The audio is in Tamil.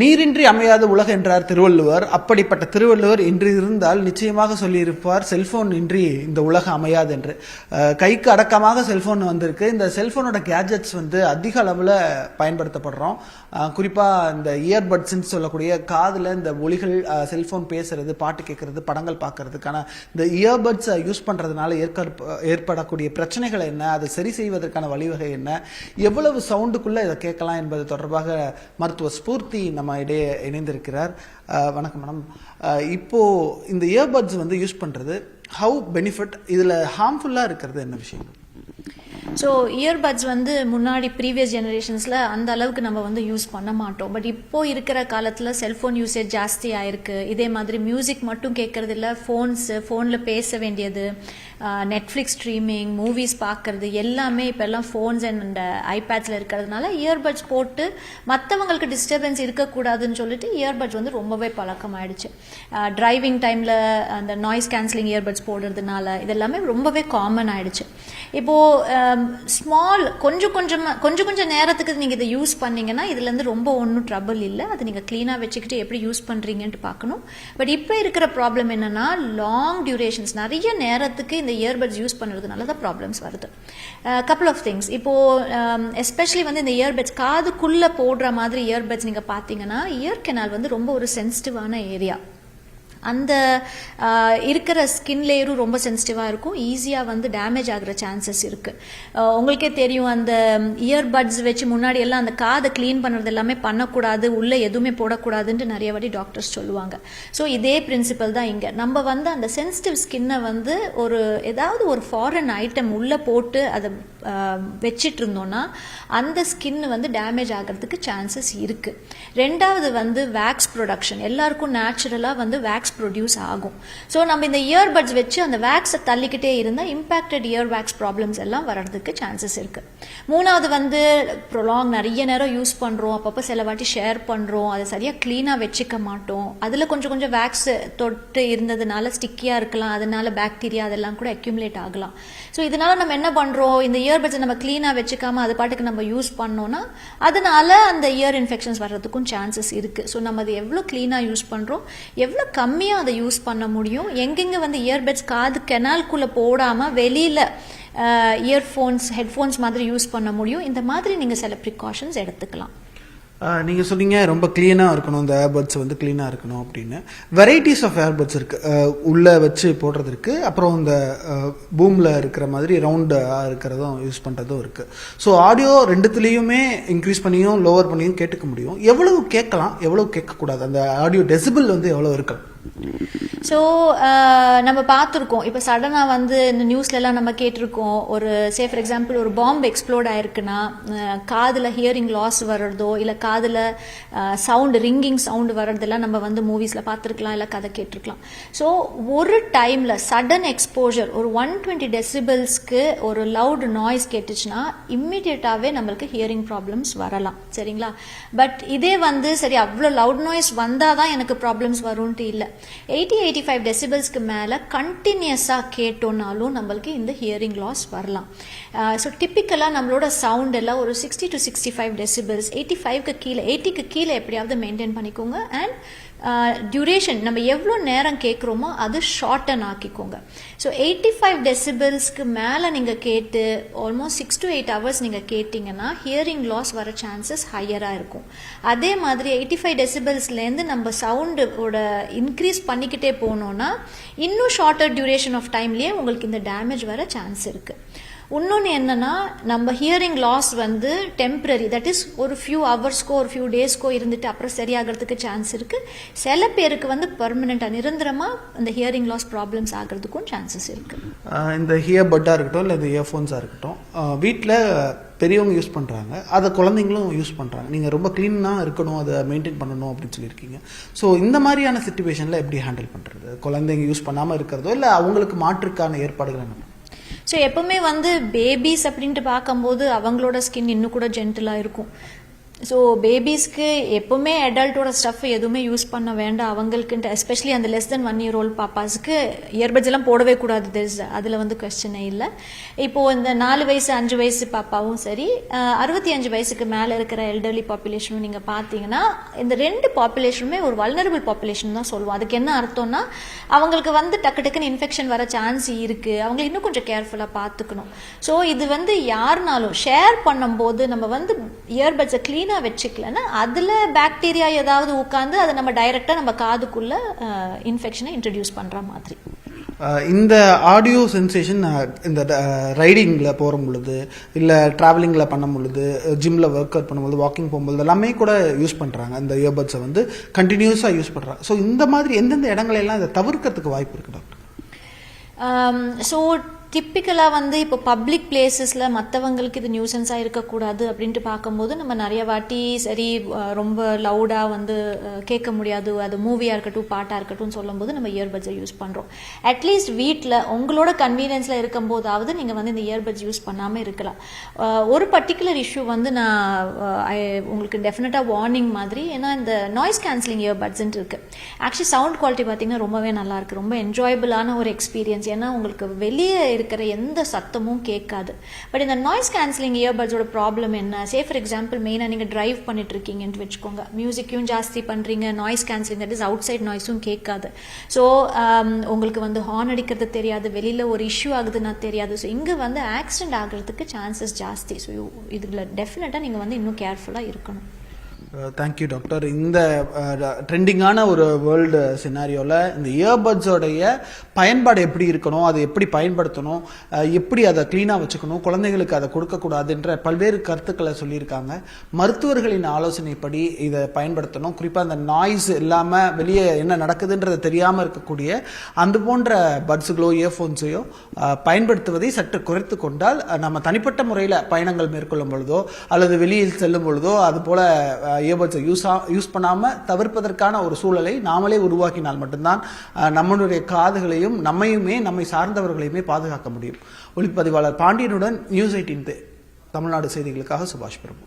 நீரின்றி அமையாத உலக என்றார் திருவள்ளுவர். அப்படிப்பட்ட திருவள்ளுவர் இன்று இருந்தால் நிச்சயமாக சொல்லியிருப்பார் செல்போன் இன்றி இந்த உலகம் அமையாது என்று. கைக்கு அடக்கமாக செல்போன் வந்திருக்கு. இந்த செல்போனோட கேஜெட்ஸ் வந்து அதிக அளவில் பயன்படுத்தப்படுறோம். குறிப்பாக இந்த இயர்பட்ஸ்ன்னு சொல்லக்கூடிய காதில் இந்த ஒளிகள் செல்போன் பேசுறது பாட்டு கேட்கறது படங்கள் பார்க்கறதுக்கான இந்த இயர்பட்ஸை யூஸ் பண்ணுறதுனால ஏற்க ஏற்படக்கூடிய பிரச்சனைகள் என்ன அதை சரி செய்வதற்கான வழிவகை என்ன எவ்வளவு சவுண்டுக்குள்ளே இதை கேட்கலாம் என்பது தொடர்பாக மருத்துவ ஸ்பூர்த்தி நம்ம இடையே இணைந்திருக்கிறார். வணக்கம் மேடம். இப்போ இந்த இயர்பட்ஸ் வந்து யூஸ் பண்றது ஹவு பெனிஃபிட் இதுல ஹார்ம்ஃபுல்லா இருக்கிறது என்ன விஷயம் ஸோ இயர்பட்ஸ் வந்து முன்னாடி ப்ரீவியஸ் ஜெனரேஷன்ஸில் அந்த அளவுக்கு நம்ம வந்து யூஸ் பண்ண மாட்டோம். பட் இப்போ இருக்கிற காலத்தில் செல்ஃபோன் யூசேஜ் ஜாஸ்தி ஆயிருக்கு இதே மாதிரி மியூசிக் மட்டும் கேட்கறது இல்லை ஃபோன்ஸு ஃபோனில் பேச வேண்டியது நெட்ஃப்ளிக்ஸ் ஸ்ட்ரீமிங் மூவிஸ் பார்க்கறது எல்லாமே இப்போ எல்லாம் ஃபோன்ஸ் அண்ட் ஐபேட்ஸில் இருக்கிறதுனால இயர்பட்ஸ் போட்டு மற்றவங்களுக்கு டிஸ்டர்பன்ஸ் இருக்கக்கூடாதுன்னு சொல்லிட்டு இயர்பட்ஸ் வந்து ரொம்பவே பழக்கமாயிடுச்சு. டிரைவிங் டைமில் அந்த நாய்ஸ் கேன்சலிங் இயர்பட்ஸ் போடுறதுனால இதெல்லாமே ரொம்பவே காமன் ஆயிடுச்சு. இப்போ ஸ்மால் கொஞ்சம் கொஞ்சமாக கொஞ்சம் கொஞ்சம் நேரத்துக்கு நீங்கள் இதை யூஸ் பண்ணீங்கன்னா இதுலேருந்து ரொம்ப ஒன்றும் ட்ரபிள் இல்லை. அதை நீங்கள் க்ளீனாக வச்சுக்கிட்டு எப்படி யூஸ் பண்ணுறீங்கன்ட்டு பார்க்கணும். பட் இப்போ இருக்கிற ப்ராப்ளம் என்னென்னா லாங் டியூரேஷன்ஸ் நிறைய நேரத்துக்கு இந்த இயர்பட்ஸ் யூஸ் பண்ணுறதுனால தான் ப்ராப்ளம்ஸ் வருது. கப்புள் ஆஃப் திங்ஸ் இப்போது எஸ்பெஷலி வந்து இந்த இயர்பட்ஸ் காதுக்குள்ளே போடுற மாதிரி இயர்பட்ஸ் நீங்கள் பார்த்தீங்கன்னா இயர் கெனால் வந்து ரொம்ப ஒரு சென்சிட்டிவான ஏரியா அந்த இருக்கிற ஸ்கின் லேயரும் ரொம்ப சென்சிட்டிவாக இருக்கும். ஈஸியாக வந்து டேமேஜ் ஆகிற சான்சஸ் இருக்குது உங்களுக்கே தெரியும் அந்த இயர்பட்ஸ் வச்சு முன்னாடி எல்லாம் அந்த காதை க்ளீன் பண்ணுறது எல்லாமே பண்ணக்கூடாது உள்ளே எதுவுமே போடக்கூடாதுன்ட்டு நிறைய வாட்டி டாக்டர்ஸ் சொல்லுவாங்க. ஸோ இதே பிரின்சிபல் தான் இங்கே. நம்ம வந்து அந்த சென்சிட்டிவ் ஸ்கின்னை வந்து ஒரு ஏதாவது ஒரு ஃபாரின் ஐட்டம் உள்ளே போட்டு அதை வச்சிட்டு இருந்தோம்னா அந்த ஸ்கின் வந்து டேமேஜ் ஆகிறதுக்கு சான்சஸ் இருக்குது ரெண்டாவது வந்து வேக்ஸ் ப்ரொடக்ஷன் எல்லாருக்கும் நேச்சுரலாக வந்து வேக்ஸ் ப்ரொடியூஸ் ஆகும். ஸோ நம்ம இந்த இயர்பட்ஸ் வச்சு அந்த வேக்ஸை தள்ளிக்கிட்டே இருந்தால் இம்பேக்டட் இயர் வேக்ஸ் ப்ராப்ளம்ஸ் எல்லாம் வர்றதுக்கு சான்சஸ் இருக்குது மூணாவது வந்து ப்ரொலாங் நிறைய நேரம் யூஸ் பண்ணுறோம் அப்பப்போ சில வாட்டி ஷேர் பண்ணுறோம் அதை சரியாக க்ளீனாக வச்சுக்க மாட்டோம். அதில் கொஞ்சம் கொஞ்சம் வேக்ஸ் தொட்டு இருந்ததுனால ஸ்டிக்கியாக இருக்கலாம். அதனால பாக்டீரியா அதெல்லாம் கூட அக்யூமுலேட் ஆகலாம். ஸோ இதனால நம்ம என்ன பண்ணுறோம் இந்த இயர்பட்ஸை நம்ம க்ளீனாக வச்சுக்காம அது பாட்டுக்கு நம்ம யூஸ் பண்ணோம்னா அதனால அந்த இயர் இன்ஃபெக்ஷன்ஸ் வர்றதுக்கும் சான்சஸ் இருக்குது ஸோ நம்ம அதை எவ்வளோ க்ளீனாக யூஸ் பண்ணுறோம் எவ்வளோ கம்மி கம்மியாக அதை யூஸ் பண்ண முடியும். எங்கெங்கே வந்து இயர்பட்ஸ் காது கெனால்குள்ளே போடாமல் வெளியில் இயர்ஃபோன்ஸ் ஹெட்ஃபோன்ஸ் மாதிரி யூஸ் பண்ண முடியும். இந்த மாதிரி நீங்கள் சில ப்ரிகாஷன்ஸ் எடுத்துக்கலாம். நீங்கள் சொன்னீங்க ரொம்ப க்ளீனாக இருக்கணும். இந்த ஏர்பட்ஸ் வந்து க்ளீனாக இருக்கணும் அப்படின்னு. வெரைட்டிஸ் ஆஃப் ஏர்பட்ஸ் இருக்குது உள்ளே வச்சு போடுறது அப்புறம் இந்த பூமில் இருக்கிற மாதிரி ரவுண்டாக இருக்கிறதும் யூஸ் பண்ணுறதும் இருக்குது ஸோ ஆடியோ ரெண்டுத்துலேயுமே இன்க்ரீஸ் பண்ணியும் லோவர் பண்ணியும் கேட்டுக்க முடியும். எவ்வளவு கேட்கலாம் எவ்வளவு கேட்கக்கூடாது. அந்த ஆடியோ டெசிபிள் வந்து எவ்வளோ இருக்கலாம். Mm-hmm. ஸோ uh, நம்ம பார்த்துருக்கோம். இப்போ சடனாக வந்து இந்த நியூஸ்லலாம் நம்ம கேட்டிருக்கோம். ஒரு சே ஃபார் எக்ஸாம்பிள் ஒரு பாம்பு எக்ஸ்ப்ளோர்ட் ஆயிருக்குன்னா காதில் ஹியரிங் லாஸ் வர்றதோ இல்லை காதில் சவுண்டு ரிங்கிங் சவுண்டு வர்றதெல்லாம் நம்ம வந்து மூவிஸில் பார்த்துருக்கலாம் இல்லை கதை கேட்டிருக்கலாம். ஸோ ஒரு டைமில் சடன் எக்ஸ்போஜர் ஒரு ஒன் டுவெண்ட்டி டெசிபிள்ஸ்க்கு ஒரு லவுட் நாய்ஸ் கேட்டுச்சுன்னா இம்மிடியட்டாகவே நம்மளுக்கு ஹியரிங் ப்ராப்ளம்ஸ் வரலாம். சரிங்களா? பட் இதே வந்து சரி அவ்வளோ லவுட் நாய்ஸ் வந்தால் தான் எனக்கு ப்ராப்ளம்ஸ் வரும்ன்ட்டு இல்லை. எயிட்டி எயிட் எயிட்டி ஃபைவ் டெசிபிள்ஸ்க்கு மேலே கண்டினியூஸாக கேட்டோம்னாலும் நம்மளுக்கு இந்த ஹியரிங் லாஸ் வரலாம். ஸோ டிப்பிக்கலாக நம்மளோட சவுண்ட் எல்லாம் ஒரு sixty to sixty five decibels eighty ஃபைவ்க்கு கீழே எயிட்டிக்கு கீழே எப்படியாவது மெயின்டைன் பண்ணிக்கோங்க. அண்ட் டியூரேஷன் நம்ம எவ்வளோ நேரம் கேட்குறோமோ அது ஷார்டன் ஆக்கிக்கோங்க. ஸோ எயிட்டி ஃபைவ் டெசிபிள்ஸ்க்கு மேலே நீங்கள் கேட்டு almost six to eight hours நீங்கள் கேட்டிங்கன்னா ஹியரிங் லாஸ் வர சான்சஸ் ஹையராக இருக்கும். அதே மாதிரி எயிட்டி ஃபைவ் டெசிபிள்ஸ்லேருந்து நம்ம சவுண்டோட இன்க்ரீஸ் பண்ணிக்கிட்டே போனோன்னா இன்னும் ஷார்ட்டர் டியூரேஷன் ஆஃப் டைம்லேயே உங்களுக்கு இந்த டேமேஜ் வர சான்ஸ் இருக்குது இன்னொன்று என்னன்னா நம்ம ஹியரிங் லாஸ் வந்து டெம்பரரி தட் இஸ் ஒரு ஃபியூ ஹவர்ஸ்க்கோ ஒரு ஃபியூ டேஸ்க்கோ இருந்துட்டு அப்புறம் சரியாகிறதுக்கு சான்ஸ் இருக்கு. சில பேருக்கு வந்து பர்மனெண்ட்டாக நிரந்தரமாக அந்த ஹியரிங் லாஸ் ப்ராப்ளம்ஸ் ஆகிறதுக்கும் சான்சஸ் இருக்கு. இந்த ஹியர் பட்டாக இருக்கட்டும் இல்லை இந்த இயர்ஃபோன்ஸாக இருக்கட்டும் வீட்டில் பெரியவங்க யூஸ் பண்ணுறாங்க அதை குழந்தைங்களும் யூஸ் பண்ணுறாங்க நீங்கள் ரொம்ப க்ளீனாக இருக்கணும் அதை மெயின்டைன் பண்ணணும் அப்படின்னு சொல்லியிருக்கீங்க. ஸோ இந்த மாதிரியான சுச்சுவேஷனில் எப்படி ஹேண்டில் பண்ணுறது குழந்தைங்க யூஸ் பண்ணாமல் இருக்கிறதோ இல்லை அவங்களுக்கு மாற்றுக்கான ஏற்பாடுகள் என்ன? ஸோ எப்பவுமே வந்து பேபிஸ் அப்படின்ட்டு பார்க்கும்போது அவங்களோட ஸ்கின் இன்னும் கூட ஜென்டிலாக இருக்கும். ஸோ பேபிஸ்க்கு எப்பவுமே அடல்ட்டோட ஸ்டஃப் எதுவுமே யூஸ் பண்ண வேண்டாம் அவங்களுக்குன்ட்டு எஸ்பெஷலி அந்த less then one year old பாப்பாஸ்க்கு earbuds எல்லாம் போடவே கூடாது. தெரிஸ் அதில் வந்து கொஸ்டினே இல்லை. இப்போ இந்த நாலு வயசு அஞ்சு வயசு பாப்பாவும் சரி அறுபத்தி அஞ்சு வயசுக்கு மேலே இருக்கிற எல்டர்லி பாப்புலேஷனும் நீங்கள் பார்த்தீங்கன்னா இந்த ரெண்டு பாப்புலேஷனுமே ஒரு வல்னரபிள் பாப்புலேஷன் தான் சொல்லுவோம். அதுக்கு என்ன அர்த்தம்னா அவங்களுக்கு வந்து டக்கு டக்குன்னு இன்ஃபெக்ஷன் வர சான்ஸ் இருக்குது அவங்களை இன்னும் கொஞ்சம் கேர்ஃபுல்லாக பார்த்துக்கணும் ஸோ இது வந்து யாருனாலும் ஷேர் பண்ணும்போது நம்ம வந்து இயர்பட்ஸை க்ளீனாக வச்சுக்கலன்னா அதில் பாக்டீரியா ஏதாவது உட்காந்து அதை நம்ம டைரெக்டாக நம்ம காதுக்குள்ள இன்ஃபெக்ஷனை இன்ட்ரடியூஸ் பண்ணுற மாதிரி. இந்த ஆடியோ சென்சேஷன் இந்த ரைடிங்கில் போகிற பொழுது இல்லை ட்ராவலிங்கில் பண்ணும் பொழுது ஜிம்மில் ஒர்க் அவுட் பண்ணும்போது வாக்கிங் போகும்போது எல்லாமே கூட யூஸ் பண்ணுறாங்க இந்த இயர்பட்ஸை வந்து கண்டினியூஸாக யூஸ் பண்ணுறாங்க ஸோ இந்த மாதிரி எந்தெந்த இடங்களை எல்லாம் இதை தவிர்க்கிறதுக்கு வாய்ப்பு இருக்குது டாக்டர் ஸோ டிப்பிக்கலாக வந்து இப்போ பப்ளிக் பிளேசஸில் மற்றவங்களுக்கு இது நியூசன்ஸாக இருக்கக்கூடாது அப்படின்ட்டு பார்க்கும்போது நம்ம நிறைய வாட்டி சரி ரொம்ப லவுடாக வந்து கேட்க முடியாது. அது மூவியாக இருக்கட்டும் பாட்டாக இருக்கட்டும் சொல்லும்போது நம்ம இயர்பட்ஸை யூஸ் பண்ணுறோம் அட்லீஸ்ட் வீட்டில் உங்களோட கன்வீனியன்ஸில் இருக்கும்போதாவது நீங்கள் வந்து இந்த இயர்பட்ஸ் யூஸ் பண்ணாமல் இருக்கலாம். ஒரு பர்டிகுலர் இஷ்யூ வந்து நான் உங்களுக்கு டெஃபினட்டாக வார்னிங் மாதிரி ஏன்னா இந்த நாய்ஸ் கேன்சலிங் இயர்பட்ஸ்ன்ட்டு இருக்குது ஆக்சுவலி சவுண்ட் குவாலிட்டி பார்த்தீங்கன்னா ரொம்பவே நல்லாயிருக்கு ரொம்ப என்ஜாயபிளான ஒரு எக்ஸ்பீரியன்ஸ் ஏன்னா உங்களுக்கு வெளியே இருக்கிற எந்த சத்தமும் கேட்காது. பட் இந்த நாய்ஸ் கேன்சலிங் இயர்பட்ஸோட ப்ராப்ளம் என்ன? சே ஃபார் எக்ஸாம்பிள் மெயினாக நீங்கள் டிரைவ் பண்ணிட்டு இருக்கீங்கன்னு வச்சுக்கோங்க. மியூசிக்கையும் ஜாஸ்தி பண்ணுறீங்க noise cancelling that is outside நாய்ஸும் கேட்காது. ஸோ um, உங்களுக்கு வந்து ஹார்ன் அடிக்கிறது தெரியாது. வெளியில் ஒரு இஷ்யூ ஆகுதுன்னா தெரியாது. ஸோ இங்கே வந்து ஆக்சிடென்ட் ஆகிறதுக்கு சான்சஸ் ஜாஸ்தி. ஸோ இதில் டெஃபினட்டாக நீங்கள் வந்து இன்னும் கேர்ஃபுல்லாக இருக்கணும். Uh, தேங்க்யூ டாக்டர் இந்த uh, ட்ரெண்டிங்கான ஒரு வேர்ல்டு சினாரியோவில் இந்த இயர்பட்ஸோடைய பயன்பாடு எப்படி இருக்கணும் அதை எப்படி பயன்படுத்தணும் uh, எப்படி அதை க்ளீனாக வச்சுக்கணும் குழந்தைகளுக்கு அதை கொடுக்கக்கூடாதுன்ற பல்வேறு கருத்துக்களை சொல்லியிருக்காங்க. மருத்துவர்களின் ஆலோசனைப்படி இதை பயன்படுத்தணும். குறிப்பாக அந்த நாய்ஸ் இல்லாமல் வெளியே என்ன நடக்குதுன்றதை தெரியாமல் இருக்கக்கூடிய அந்த போன்ற பட்ஸுகளோ இயர்ஃபோன்ஸையோ பயன்படுத்துவதை சற்று குறைத்து கொண்டால் நம்ம தனிப்பட்ட முறையில் பயணங்கள் மேற்கொள்ளும் பொழுதோ அல்லது வெளியில் செல்லும் பொழுதோ அது போல் இயர்பட்ஸை யூஸ் யூஸ் பண்ணாமல் தவிர்ப்பதற்கான ஒரு சூழலை நாமளே உருவாக்கினால் மட்டும்தான் நம்மளுடைய காதுகளையும் நம்மையுமே நம்மை சார்ந்தவர்களையுமே பாதுகாக்க முடியும். ஒளிப்பதிவாளர் பாண்டியனுடன் நியூஸ் எயிட்டின் தமிழ்நாடு செய்திகளுக்காக சுபாஷ் பிரபு.